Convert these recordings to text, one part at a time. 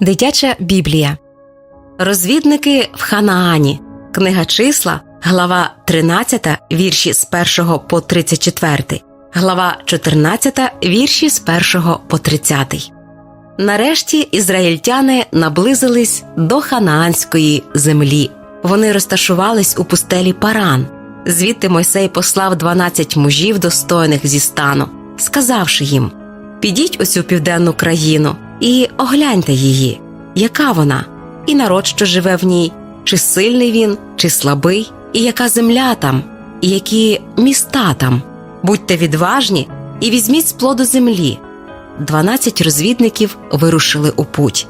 Дитяча Біблія. Розвідники в Ханаані. Книга числа, глава 13, вірші з 1 по 34, глава 14, вірші з 1 по 30. Нарешті ізраїльтяни наблизились до ханаанської землі. Вони розташувались у пустелі Паран. Звідти Мойсей послав 12 мужів достойних зі стану, сказавши їм: Підіть у цю південну країну і огляньте її, яка вона, і народ, що живе в ній, чи сильний він, чи слабий, і яка земля там, і які міста там. Будьте відважні і візьміть з плоду землі. Дванадцять розвідників вирушили у путь.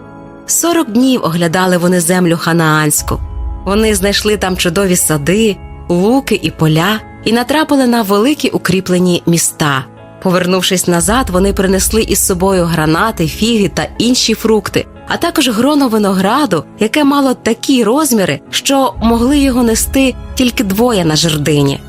Сорок днів оглядали вони землю ханаанську. Вони знайшли там чудові сади, луки і поля і натрапили на великі укріплені міста. Повернувшись назад, вони принесли із собою гранати, фіги та інші фрукти, а також гроно винограду, яке мало такі розміри, що могли його нести тільки двоє на жердині.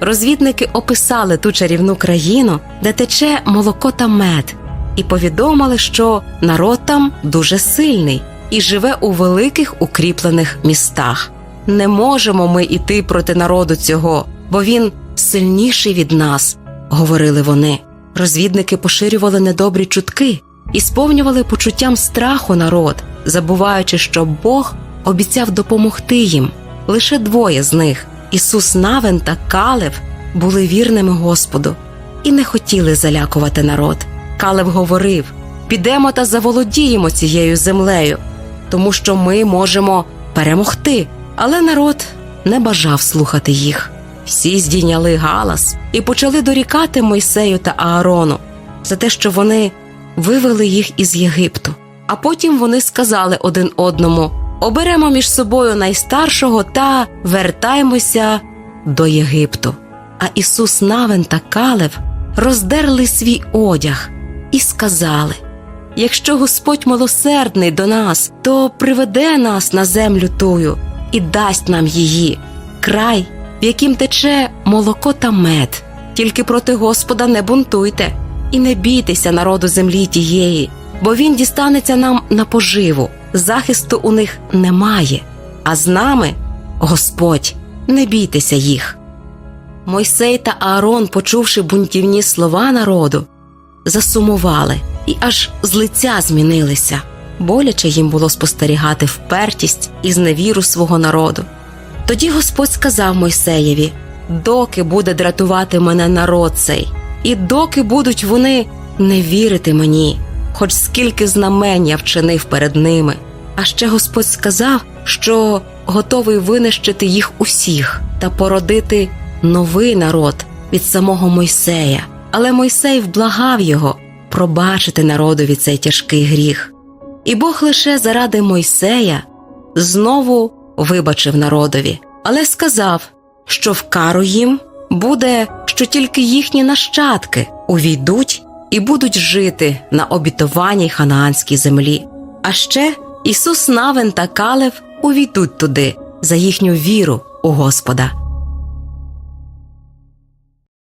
Розвідники описали ту чарівну країну, де тече молоко та мед, і повідомили, що народ там дуже сильний і живе у великих укріплених містах. Не можемо ми іти проти народу цього, бо він сильніший від нас, говорили вони. Розвідники поширювали недобрі чутки і сповнювали почуттям страху народ, забуваючи, що Бог обіцяв допомогти їм. Лише двоє з них Ісус Навен та Калев були вірними Господу і не хотіли залякувати народ. Калев говорив: підемо та заволодіємо цією землею, тому що ми можемо перемогти. Але народ не бажав слухати їх. Всі здійняли галас і почали дорікати Мойсею та Аарону за те, що вони вивели їх із Єгипту. А потім вони сказали один одному: оберемо між собою найстаршого та вертаймося до Єгипту. А Ісус Навен та Калев роздерли свій одяг і сказали: Якщо Господь милосердний до нас, то приведе нас на землю тую і дасть нам її, край, яким тече молоко та мед. Тільки проти Господа не бунтуйте і не бійтеся народу землі тієї, бо він дістанеться нам на поживу. Захисту у них немає, а з нами Господь, не бійтеся їх. Мойсей та Аарон, почувши бунтівні слова народу, засумували і аж з лиця змінилися. Боляче їм було спостерігати впертість і зневіру свого народу. Тоді Господь сказав Мойсеєві: доки буде дратувати мене народ цей, і доки будуть вони не вірити мені, хоч скільки знамень я вчинив перед ними. А ще Господь сказав, що готовий винищити їх усіх та породити новий народ від самого Мойсея. Але Мойсей вблагав його пробачити народові цей тяжкий гріх. І Бог лише заради Мойсея знову вибачив народові, але сказав, що в кару їм буде, що тільки їхні нащадки увійдуть і будуть жити на обітованій ханаанській землі. А ще Ісус Навин та Калев увійдуть туди за їхню віру у Господа.